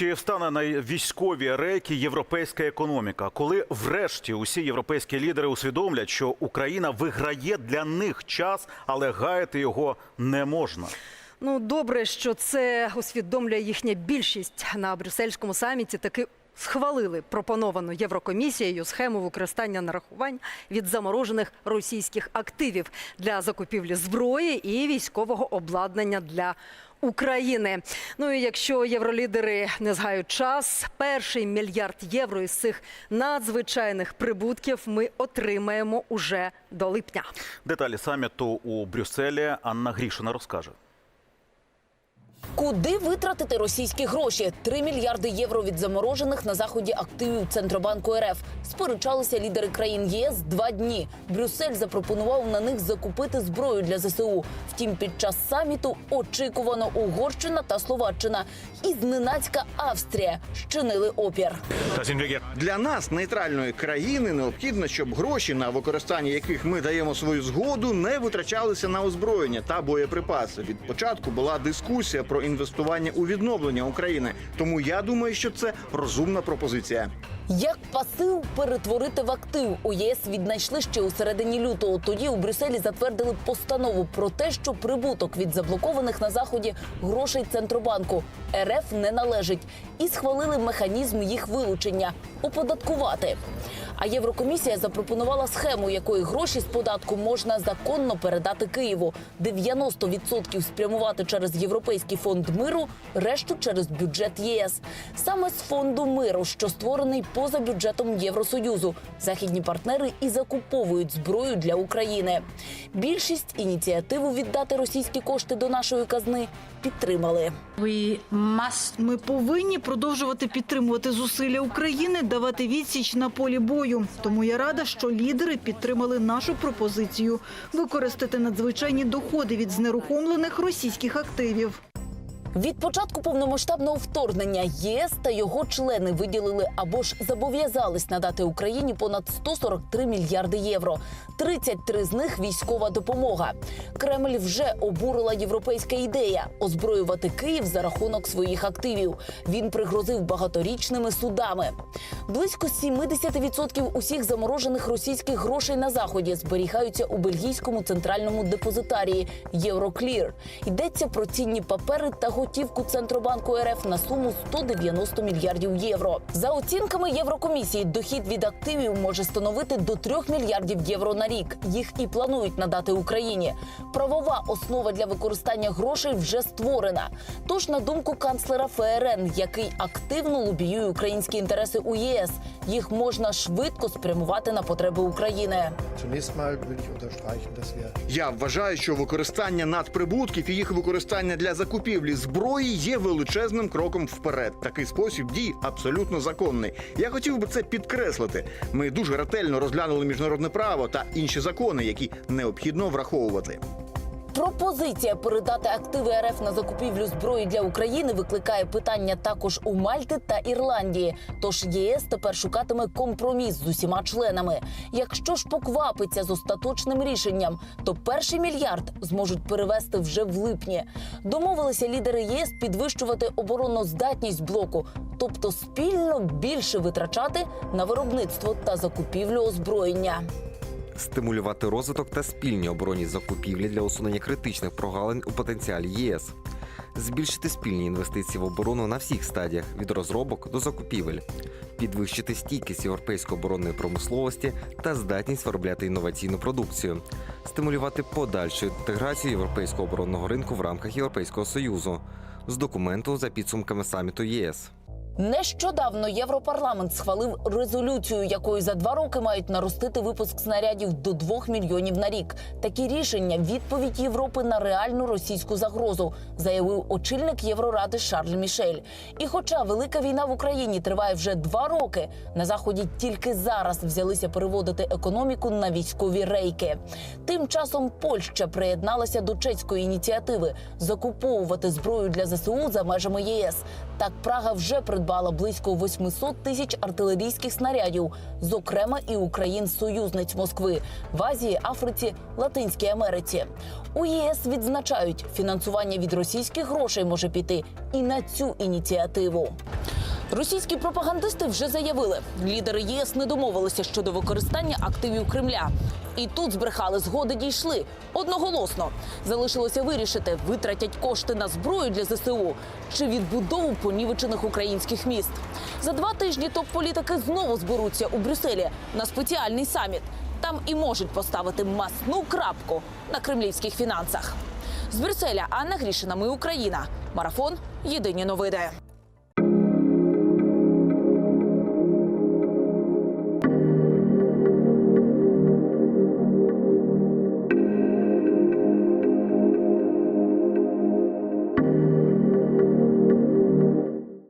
Чи встане на військові рейки європейська економіка, коли врешті усі європейські лідери усвідомлять, що Україна виграє для них час, але гаяти його не можна? Ну, добре, що це усвідомлює їхня більшість на брюссельському саміті. Таки схвалили пропоновану Єврокомісією схему використання нарахувань від заморожених російських активів для закупівлі зброї і військового обладнання для України. Ну і якщо євролідери не згають час, перший мільярд євро із цих надзвичайних прибутків ми отримаємо уже до липня. Деталі саміту у Брюсселі Анна Грішина розкаже. Куди витратити російські гроші? 3 мільярди євро від заморожених на заході активів Центробанку РФ. Сперечалися лідери країн ЄС два дні. Брюссель запропонував на них закупити зброю для ЗСУ. Втім, під час саміту очікувано Угорщина та Словаччина. І зненацька Австрія щинили опір. Для нас, нейтральної країни, необхідно, щоб гроші, на використання яких ми даємо свою згоду, не витрачалися на озброєння та боєприпаси. Від початку була дискусія про інвестування у відновлення України. Тому я думаю, що це розумна пропозиція. Як пасив перетворити в актив у ЄС віднайшли ще у середині лютого. Тоді у Брюсселі затвердили постанову про те, що прибуток від заблокованих на заході грошей центробанку РФ не належить, і схвалили механізм їх вилучення оподаткувати. А Єврокомісія запропонувала схему, якої гроші з податку можна законно передати Києву. 90% спрямувати через Європейський фонд миру, решту через бюджет єС. Саме з фонду миру, що створений поза бюджетом Євросоюзу, західні партнери і закуповують зброю для України. Більшість ініціативу віддати російські кошти до нашої казни підтримали. Ми повинні продовжувати підтримувати зусилля України, давати відсіч на полі бою. Тому я рада, що лідери підтримали нашу пропозицію використати надзвичайні доходи від знерухомлених російських активів. Від початку повномасштабного вторгнення ЄС та його члени виділили або ж зобов'язались надати Україні понад 143 мільярди євро. 33 з них військова допомога. Кремль вже обурила європейська ідея озброювати Київ за рахунок своїх активів. Він пригрозив багаторічними судами. Близько 70% усіх заморожених російських грошей на заході зберігаються у бельгійському центральному депозитарії Євроклір. Йдеться про цінні папери та готівку центробанку РФ на суму 190 мільярдів євро. За оцінками Єврокомісії, дохід від активів може становити до 3 мільярдів євро на рік. Їх і планують надати Україні. Правова основа для використання грошей вже створена. Тож, на думку канцлера ФРН, який активно лобіює українські інтереси у ЄС, їх можна швидко спрямувати на потреби України. Я вважаю, що використання надприбутків і їх використання для закупівлі зброї є величезним кроком вперед. Такий спосіб дій абсолютно законний. Я хотів би це підкреслити. Ми дуже ретельно розглянули міжнародне право та інші закони, які необхідно враховувати. Пропозиція передати активи РФ на закупівлю зброї для України викликає питання також у Мальти та Ірландії. Тож ЄС тепер шукатиме компроміс з усіма членами. Якщо ж поквапиться з остаточним рішенням, то перший мільярд зможуть перевести вже в липні. Домовилися лідери ЄС підвищувати обороноздатність блоку, тобто спільно більше витрачати на виробництво та закупівлю озброєння. Стимулювати розвиток та спільні оборонні закупівлі для усунення критичних прогалин у потенціалі ЄС, збільшити спільні інвестиції в оборону на всіх стадіях від розробок до закупівель, підвищити стійкість європейської оборонної промисловості та здатність виробляти інноваційну продукцію, стимулювати подальшу інтеграцію європейського оборонного ринку в рамках Європейського союзу. З документу за підсумками саміту ЄС. Нещодавно Європарламент схвалив резолюцію, якою за два роки мають наростити випуск снарядів до 2 мільйонів на рік. Такі рішення відповідь Європи на реальну російську загрозу, заявив очільник Євроради Шарль Мішель. І хоча велика війна в Україні триває вже два роки, на заході тільки зараз взялися переводити економіку на військові рейки. Тим часом Польща приєдналася до чеської ініціативи закуповувати зброю для ЗСУ за межами ЄС. Так Прага вже придбала близько 800 тисяч артилерійських снарядів, зокрема і у країн-союзниць Москви в Азії, Африці, Латинській Америці. У ЄС відзначають, фінансування від російських грошей може піти і на цю ініціативу. Російські пропагандисти вже заявили, лідери ЄС не домовилися щодо використання активів Кремля. І тут збрехали, згоди дійшли одноголосно. Залишилося вирішити, витратять кошти на зброю для ЗСУ чи відбудову понівечених українських міст. За два тижні топ-політики знову зберуться у Брюсселі на спеціальний саміт. Там і можуть поставити масну крапку на кремлівських фінансах. З Брюсселя Анна Грішина. Ми Україна. Марафон. Єдині новини.